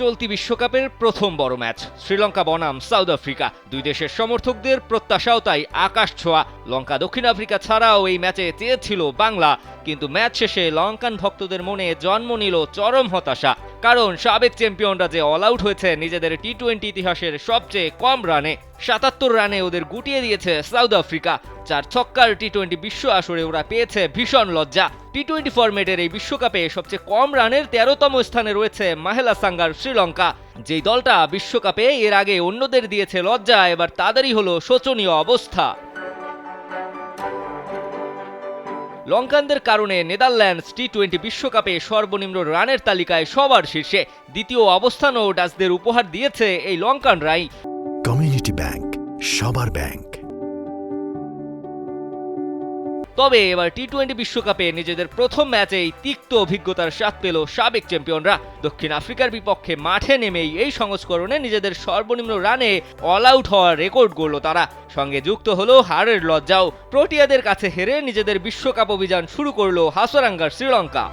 চলতি বিশ্বকাপের প্রথম বড় ম্যাচ, শ্রীলঙ্কা বনাম সাউথ আফ্রিকা। দুই দেশের সমর্থকদের প্রত্যাশাও তাই আকাশ ছোঁয়া। লঙ্কা দক্ষিণ আফ্রিকা ছাড়াও এই ম্যাচে চেয়েছিল বাংলা, কিন্তু ম্যাচ শেষে লঙ্কান ভক্তদের মনে জন্ম নিল চরম হতাশা। কারণ সাবেক চ্যাম্পিয়নরা যে অল আউট হয়েছে, নিজেদের টি টোয়েন্টি ইতিহাসের সবচেয়ে কম রানে, সাতাত্তর রানে ওদের গুটিয়ে দিয়েছে সাউথ আফ্রিকা চার ছক্কার টি টোয়েন্টি বিশ্ব আসরে ওরা পেয়েছে ভীষণ লজ্জা। টি টোয়েন্টি ফরম্যাটের এই বিশ্বকাপে সবচেয়ে কম রানের তেরোতম স্থানে রয়েছে মাহেলা সাঙ্গার শ্রীলঙ্কা। যেই দলটা বিশ্বকাপে এর আগে অন্যদের দিয়েছে লজ্জা, এবার তাদেরই হলো শোচনীয় অবস্থা। লঙ্কানদের কারণে নেদারল্যান্ডস টি টোয়েন্টি বিশ্বকাপে সর্বনিম্ন রানের তালিকায় সবার শীর্ষে দ্বিতীয় অবস্থানও ডাচদের উপহার দিয়েছে এই লঙ্কানরাই কমিউনিটি ব্যাংক সবার ব্যাংক। তবে এবার টি টোয়েন্টি বিশ্বকাপে নিজেদের প্রথম ম্যাচেই তিক্ত অভিজ্ঞতার স্বাদ পেল সাবেক চ্যাম্পিয়নরা। দক্ষিণ আফ্রিকার বিপক্ষে মাঠে নেমেই এই সংস্করণে নিজেদের সর্বনিম্ন রানে অল আউট হওয়ার রেকর্ড গড়ল তারা। সঙ্গে যুক্ত হলো হারের লজ্জাও। প্রোটিয়াদের কাছে হেরে নিজেদের বিশ্বকাপ অভিযান শুরু করল হাসরাঙ্গার শ্রীলঙ্কা।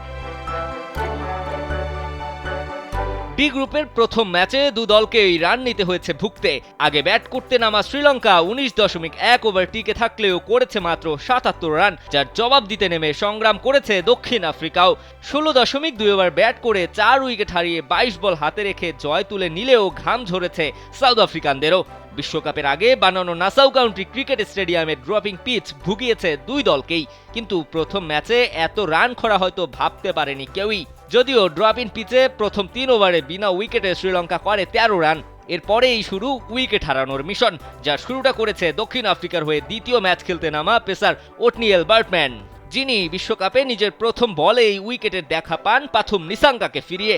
ডি গ্রুপের প্রথম ম্যাচে দু দলকেই রান নিতে হয়েছে ভুগতে। আগে ব্যাট করতে নামা শ্রীলঙ্কা উনিশ দশমিক এক ওভার টিকে থাকলেও করেছে মাত্র সাতাত্তর রান যার জবাব দিতে নেমে সংগ্রাম করেছে দক্ষিণ আফ্রিকাও। ষোলো দশমিক দুই ওভার ব্যাট করে চার উইকেট হারিয়ে বাইশ বল হাতে রেখে জয় তুলে নিলেও ঘাম ঝরেছে সাউথ আফ্রিকানদেরও। বিশ্বকাপের আগে বানানো নাসাউ কাউন্টি ক্রিকেট স্টেডিয়ামের ড্রপিং পিচ ভুগিয়েছে দুই দলকেই। কিন্তু প্রথম ম্যাচে এত রান খরা হয়তো ভাবতে পারেনি কেউই। যদিও ড্রপিন পিচে প্রথম তিন ওভারে বিনা উইকেটে শ্রীলঙ্কা করে তেরো রান এরপরেই শুরু উইকেট হারানোর মিশন যা শুরুটা করেছে দক্ষিণ আফ্রিকার হয়ে দ্বিতীয় ম্যাচ খেলতে নামা পেসার ওটনিয়েল বার্টম্যান। যিনি বিশ্বকাপে নিজের প্রথম বলেই উইকেটের দেখা পান পাথুম নিসাঙ্গাকে ফিরিয়ে।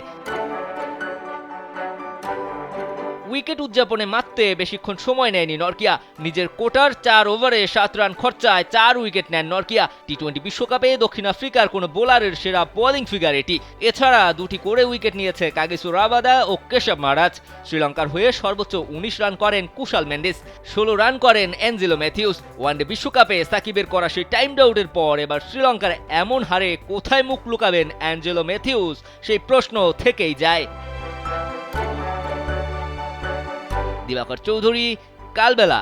উইকেট উদযাপনে মারতে বেশিক্ষণ সময় নেয়নি নরকিয়া। নিজের কোটার চার ওভারে সাত রান খরচায় চার উইকেট নেন নরকিয়া। টি টোয়েন্টি বিশ্বকাপে দক্ষিণ আফ্রিকার কোনো বোলারের সেরা বোলিং ফিগার এটি। এছাড়া দুটি করে উইকেট নিয়েছে কাগিসু রাবাদা ও কেশব মহারাজ। শ্রীলঙ্কার হয়ে সর্বোচ্চ উনিশ রান করেন কুশাল মেন্ডিস। ষোলো রান করেন অ্যাঞ্জেলো ম্যাথিউস। ওয়ানডে বিশ্বকাপে সাকিবের করা সেই টাইম ডাউটের পর এবার শ্রীলঙ্কার এমন হারে কোথায় মুখ লুকাবেন অ্যাঞ্জেলো ম্যাথিউস? সেই প্রশ্ন থেকেই যায়। দিবাকর চৌধুরী কালবেলা।